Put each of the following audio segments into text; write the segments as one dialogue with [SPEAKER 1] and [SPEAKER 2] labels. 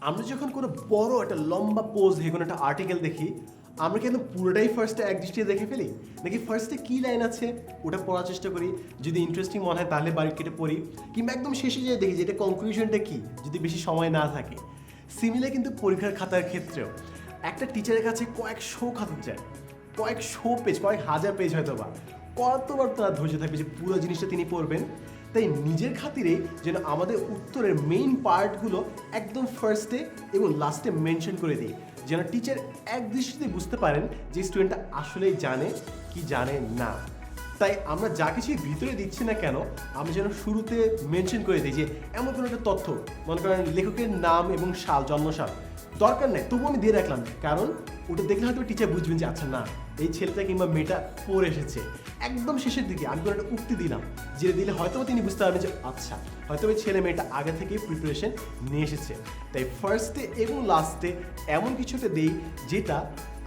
[SPEAKER 1] আমরা যখন কোনো বড় একটা লম্বা পোজ দিয়ে কোনো একটা আর্টিকেল দেখি, আমরা কি একদম পুরোটাই ফার্স্টে এক দৃষ্টিতে দেখে ফেলি? নাকি ফার্স্টে কী লাইন আছে? ওটা পড়ার চেষ্টা করি। যদি ইন্টারেস্টিং মনে হয়, তাহলে বাড়ি কেটে পড়ি। কিংবা একদম শেষে যেয়ে দেখি যে এটা কনক্লুশনটা কী, যদি বেশি সময় না থাকে। সিমিলার কিন্তু পরীক্ষার খাতার ক্ষেত্রেও। একটা টিচারের কাছে কয়েকশো খাতা যায় কয়েকশো পেজ কয়েক হাজার পেজ হয়তো বা কতবার তার ধৈর্য থাকবে যে পুরো জিনিসটা তিনি পড়বেন? তাই নিজের খাতিরে যেন আমাদের উত্তরের মেইন পার্টগুলো একদম ফার্স্টে এবং লাস্টে মেনশন করে দিই। যেন টিচার এক দৃষ্টিতে বুঝতে পারেন যে স্টুডেন্টটা আসলেই জানে কি জানে না। তাই আমরা যা কিছুই ভিতরে দিচ্ছি না কেন, আমি যেন শুরুতে মেনশন করে দিই যে এমন কোনো একটা তথ্য, মনে করেন লেখকের নাম এবং সাল, জন্মসাল। দরকার নেই তবু আমি দিয়ে রাখলাম। কারণ ওটা দেখলে হয়তো টিচার বুঝবেন যে আচ্ছা না, এই ছেলেটা কিংবা মেয়েটা পড়ে এসেছে। একদম শেষের দিকে আমি কোনো একটা উক্তি দিলাম যে দিলে হয়তো তিনি বুঝতে পারবেন যে আচ্ছা হয়তো ওই ছেলে মেয়েটা আগে থেকে প্রিপারেশন নিয়ে এসেছে। তাই ফার্স্টে এবং লাস্টে এমন কিছুতে দেই যেটা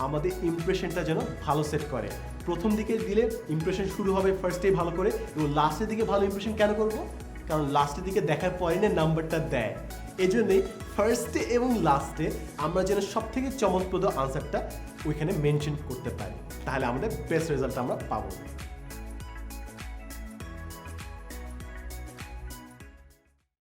[SPEAKER 1] আমাদের ইমপ্রেশনটা যেন ভালো সেট করে। প্রথম দিকে দিলে ইমপ্রেশন শুরু হবে ফার্স্টে ভালো করে, এবং লাস্টের দিকে ভালো ইমপ্রেশন কেন করব? কারণ লাস্টের দিকে দেখার পরে নাম্বারটা দেয়। এই জন্যই ফার্স্টে এবং লাস্টে আমরা যেন সব থেকে চমকপ্রদ আনসারটা ওইখানে মেনশন করতে পারি। তাহলে আমাদের বেস্ট রেজাল্ট আমরা পাবো।